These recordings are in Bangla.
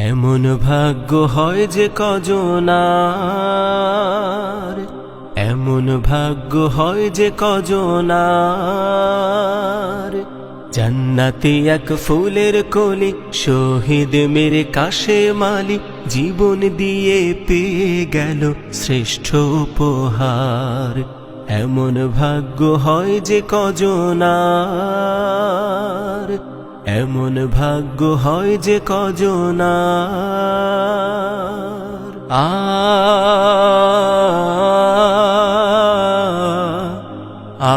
এমন ভাগ্য হয় যে কজনার। এমন ভাগ্য হয় যে কজনার। জান্নাতে এক ফুলের কলি, শহীদ মেরে কাশে মালি, জীবন দিয়ে পেয়ে গেল শ্রেষ্ঠ উপহার। এমন ভাগ্য হয় যে কজনার। এমন ভাগ্য হয় যে আ আ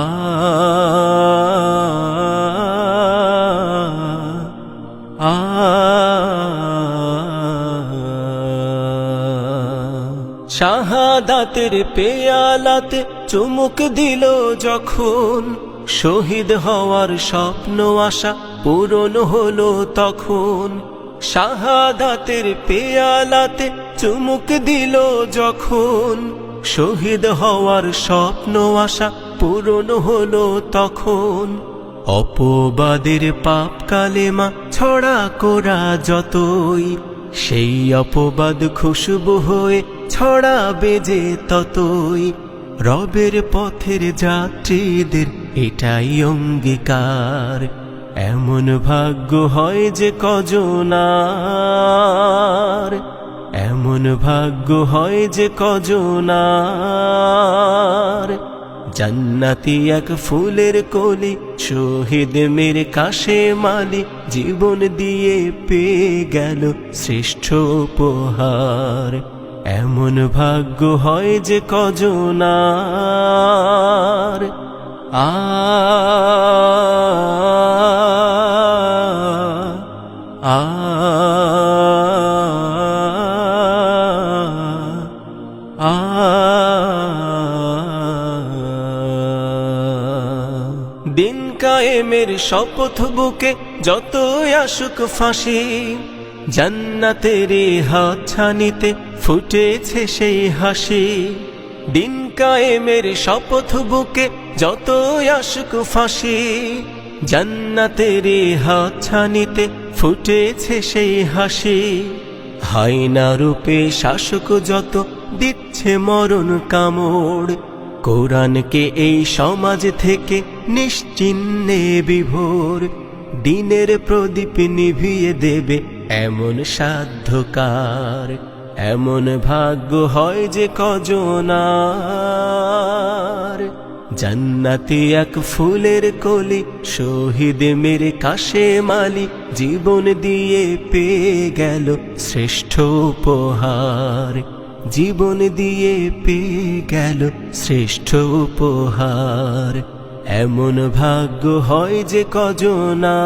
শাহাদাতের পেয়ালাতে চুমুক দিল যখন শহীদ হওয়ার স্বপ্ন, আশা পূরণ হলো তখন। শাহাদাতের পেয়ালাতে চুমুক দিল যখন। শহীদ হওয়ার স্বপ্ন, আশা পূরণ হলো তখন। অপবাদের পাপ কালেমা ছড়া করা যতই, সেই অপবাদ খুশবু হয়ে ছড়া বেজে ততই। রবের পথের যাত্রীদের এটাই অঙ্গীকার। এমন ভাগ্য হয় যে কজনার। এমন ভাগ্য হয় যে কজনার। জান্নাতি এক ফুলের কলি, শহীদ মের কাশে মালি, জীবন দিয়ে পেয়ে গেল শ্রেষ্ঠ উপহার। এমন ভাগ্য হয় যে কজনার। আ দিন কায়েমের শপথ বুকে যতই আসুক ফাঁসি জান্নাতের হাত ছানিতে ফুটেছে সেই হাসি। দিন কায়েমের শপথ বুকে যতই আসুক ফাঁসি, জান্নাতের হাত ছানিতে ফুটেছে সেই হাসি। হাইনা রূপে শাসক যত দিচ্ছে মরণ কামড়, কোরআনকে এই সমাজ থেকে নিশ্চিন্নে বিভোর। দিনের প্রদীপ নিভিয়ে দেবে এমন সাধ্যকার। এমন ভাগ্য হয় যে কজনার। জান্নাতি এক ফুলের কলি, শহীদ মেরে কাশে মালি জীবন দিয়ে পেয়ে গেল শ্রেষ্ঠ উপহার। জীবন দিয়ে পেয়ে গেল শ্রেষ্ঠ উপহার। এমন ভাগ্য হয় যে কজনা